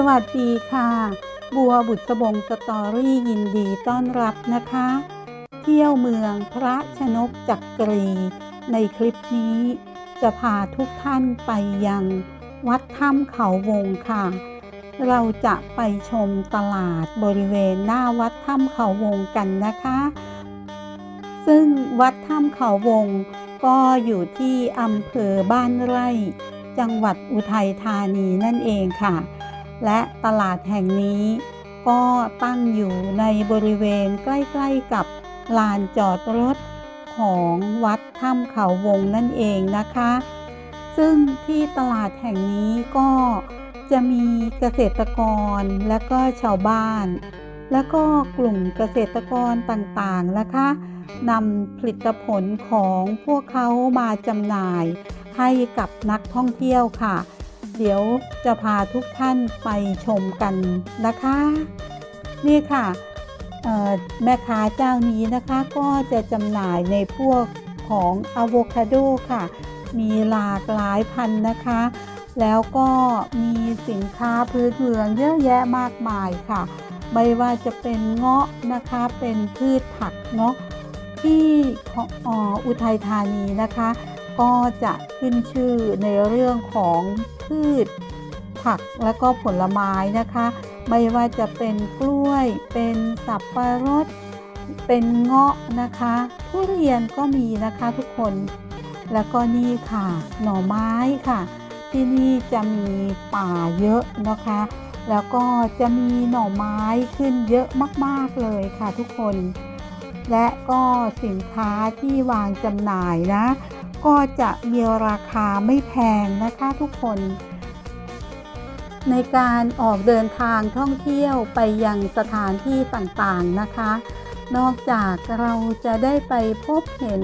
สวัสดีค่ะ บัวบุตรบงสตอรี่ยินดีต้อนรับนะคะ เที่ยวเมืองพระชนกจักกรี ในคลิปนี้จะพาทุกท่านไปยัง วัดถ้ำเขาวงค่ะ เราจะไปชมตลาดบริเวณหน้าวัดถ้ำเขาวงกันนะคะ ซึ่งวัดถ้ำเขาวงก็อยู่ที่อำเภอบ้านไร่ จังหวัดอุทัยธานีนั่นเองค่ะ และตลาดแห่งนี้ก็ตั้งอยู่ในบริเวณใกล้ๆกับลานจอดรถของวัดถ้ำเขาวงนั่นเองนะคะ ซึ่งที่ตลาดแห่งนี้ก็จะมีเกษตรกรและก็ชาวบ้าน แล้วก็กลุ่มเกษตรกรต่างๆนะคะนำผลิตผลของพวกเขามาจำหน่ายให้กับนักท่องเที่ยวค่ะ เดี๋ยวจะพาทุกท่านไปชมกันนะคะ นี่ค่ะแม่ค้าเจ้านี้นะคะก็จะจำหน่ายในพวกของอะโวคาโดค่ะ มีหลากหลายพันธุ์นะคะ แล้วก็มีสินค้าพื้นเมืองเยอะแยะมากมายค่ะ ไม่ว่าจะเป็นเงาะนะคะ เป็นพืชผักเนาะที่อออุทัยธานีนะคะ ก็จะขึ้นชื่อในเรื่องของพืช ผักและก็ผลไม้นะคะ ไม่ว่าจะเป็นกล้วย เป็นสับปะรด เป็นเงาะนะคะทุเรียนก็มีนะคะทุกคน แล้วก็นี่ค่ะ หน่อไม้ค่ะ ที่นี่จะมีป่าเยอะนะคะ แล้วก็จะมีหน่อไม้ขึ้นเยอะมากๆเลยค่ะทุกคน และก็สินค้าที่วางจำหน่ายนะ ก็จะมีราคาไม่แพงนะคะทุกคน ในการออกเดินทางท่องเที่ยวไปยังสถานที่ต่างๆนะคะ นอกจากเราจะได้ไปพบเห็น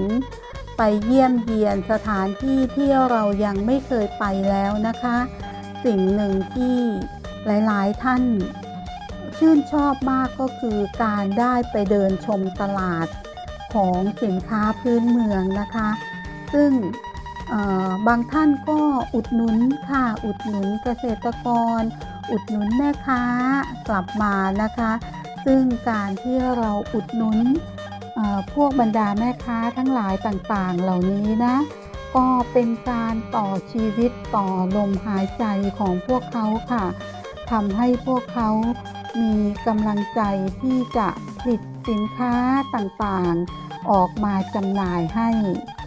ไปเยี่ยมเยียนสถานที่ที่เรายังไม่เคยไปแล้วนะคะ สิ่งหนึ่งที่หลายๆท่าน ชื่นชอบมากก็คือการได้ไปเดินชมตลาดของสินค้าพื้นเมืองนะคะ ซึ่งบางท่านก็อุดหนุนค่ะ อุดหนุนเกษตรกร อุดหนุนแม่ค้ากลับมานะคะ ซึ่งการที่เราอุดหนุนพวกบรรดาแม่ค้าทั้งหลายต่างๆ เหล่านี้นะ ก็เป็นการต่อชีวิตต่อลมหายใจของพวกเขาค่ะทำให้พวกเขามีกำลังใจที่จะผลิตสินค้าต่างๆ ออกมาจำหน่ายให้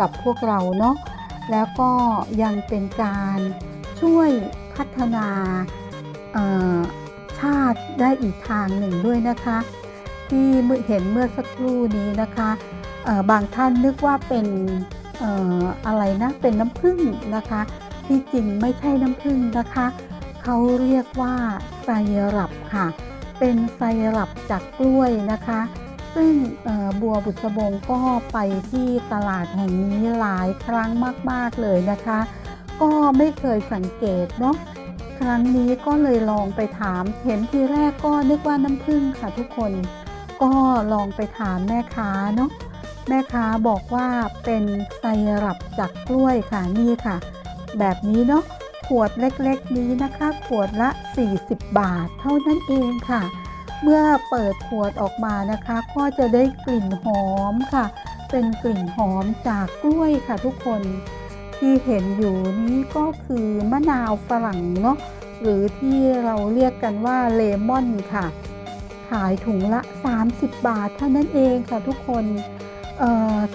กับพวกเราเนาะแล้วก็ยังเป็นการช่วยพัฒนาชาติได้อีกทางหนึ่งด้วยนะคะ ที่เห็นเมื่อสักครู่นี้นะคะบางท่านนึกว่าเป็นออะไรนะเป็นน้ำผึ้งนะคะ ที่จริงไม่ใช่น้ำผึ้งนะคะเขาเรียกว่าไซรัปค่ะ เป็นไซรัปจากกล้วยนะคะ ซึ่งบัวบุษบงก็ไปที่ตลาดแห่งนี้หลายครั้งมาก ๆ เลยนะคะ ก็ไม่เคยสังเกตเนาะครั้งนี้ก็เลยลองไปถาม เห็นทีแรกก็นึกว่าน้ำผึ้งค่ะทุกคน ก็ลองไปถามแม่ค้าเนาะแม่ค้าบอกว่าเป็นไซรัปจากกล้วยค่ะนี่ค่ะ แบบนี้เนาะขวดเล็กๆนี้นะคะ ขวดละ 40 บาทเท่านั้นเองค่ะ เมื่อเปิดขวดออกมานะคะ ก็จะได้กลิ่นหอมค่ะ เป็นกลิ่นหอมจากกล้วยค่ะทุกคนที่เห็นอยู่นี้ก็คือมะนาวฝรั่งเนาะหรือที่เราเรียกกันว่าเลมอนค่ะ ขายถุงละ 30 บาทเท่านั้นเองค่ะทุกคน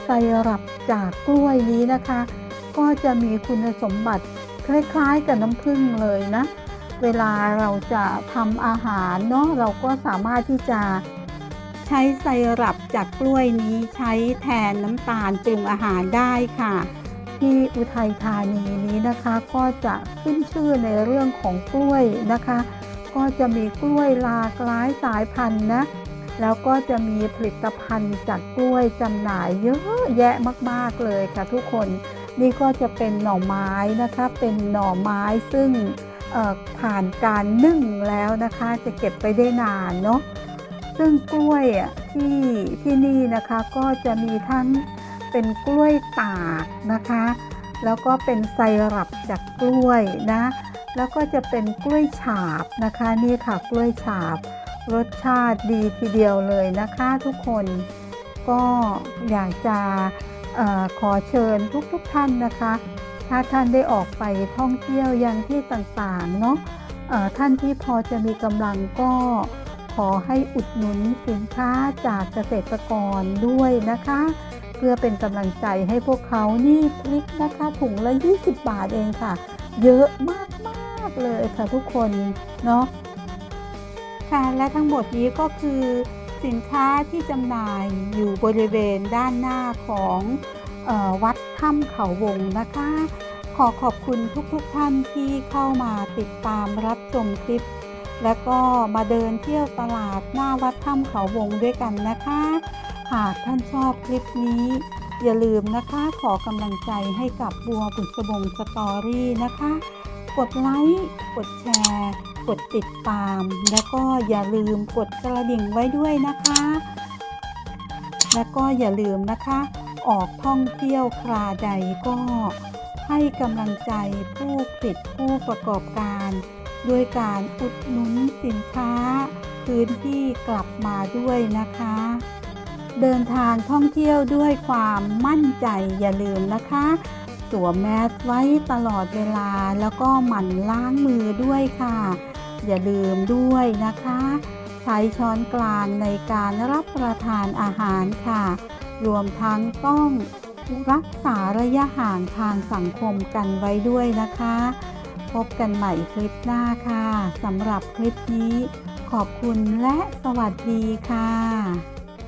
ไซรัปจากกล้วยนี้นะคะ ก็จะมีคุณสมบัติคล้ายๆกับน้ำผึ้งเลยนะ เวลาเราจะทำอาหารเนาะเราก็สามารถที่จะใช้ไซรัปจากกล้วยนี้ใช้แทนน้ำตาลปรุงอาหารได้ค่ะ ที่อุทัยธานีนี้นะคะก็จะขึ้นชื่อในเรื่องของกล้วยนะคะ ก็จะมีกล้วยหลากหลายสายพันธุ์นะแล้วก็จะมีผลิตภัณฑ์จากกล้วยจำหน่ายเยอะแยะมากๆเลยค่ะทุกคนนี่ก็จะเป็นหน่อไม้นะคะเป็นหน่อไม้ซึ่ง ผ่านการนึ่งแล้วนะคะจะเก็บไปได้นานเนาะซึ่งกล้วยที่ที่นี่นะคะก็จะมีทั้งเป็นกล้วยตากนะคะ แล้วก็เป็นไซรัปจากกล้วยนะ แล้วก็จะเป็นกล้วยฉาบนะคะนี่ค่ะกล้วยฉาบ รสชาติดีทีเดียวเลยนะคะทุกคนก็อยากจะออขอเชิญทุกๆทท่านนะคะ ถ้าท่านได้ออกไปท่องเที่ยวยังที่ต่างๆเนาะท่านที่พอจะมีกำลังก็ขอให้อุดหนุนสินค้าจากเกษตรกรด้วยนะคะ เพื่อเป็นกำลังใจให้พวกเขานี่พริกนะคะถุงละ 20 บาทเองค่ะ เยอะมากๆเลยค่ะทุกคนเนาะค่ะและทั้งหมดนี้ก็คือสินค้าที่จำหน่ายอยู่บริเวณด้านหน้าของ วัดถ้ำเขาวงนะคะ ขอขอบคุณทุกๆทท่านที่เข้ามาติดตามรับชมคลิป และก็มาเดินเที่ยวตลาดหน้าวัดถ้ำเขาวงด้วยกันนะคะ หากท่านชอบคลิปนี้ อย่าลืมนะคะขอกำลังใจให้กับบัวบุษบงสตอรี่นะคะ กดไลค์กดแชร์กดติดตาม แล้วก็อย่าลืมกดกระดิ่งไว้ด้วยนะคะ และก็อย่าลืมนะคะ ออกท่องเที่ยวคราใดก็ให้กำลังใจผู้ผลิตผู้ประกอบการ ด้วยการอุดหนุนสินค้า พื้นที่กลับมาด้วยนะคะ เดินทางท่องเที่ยวด้วยความมั่นใจอย่าลืมนะคะสวมแมสไว้ตลอดเวลาแล้วก็หมั่นล้างมือด้วยค่ะ อย่าลืมด้วยนะคะ ใช้ช้อนกลางในการรับประทานอาหารค่ะ รวมทั้งต้องรักษาระยะห่างทางสังคมกันไว้ด้วยนะคะ พบกันใหม่คลิปหน้าค่ะสำหรับคลิปนี้ ขอบคุณและสวัสดีค่ะ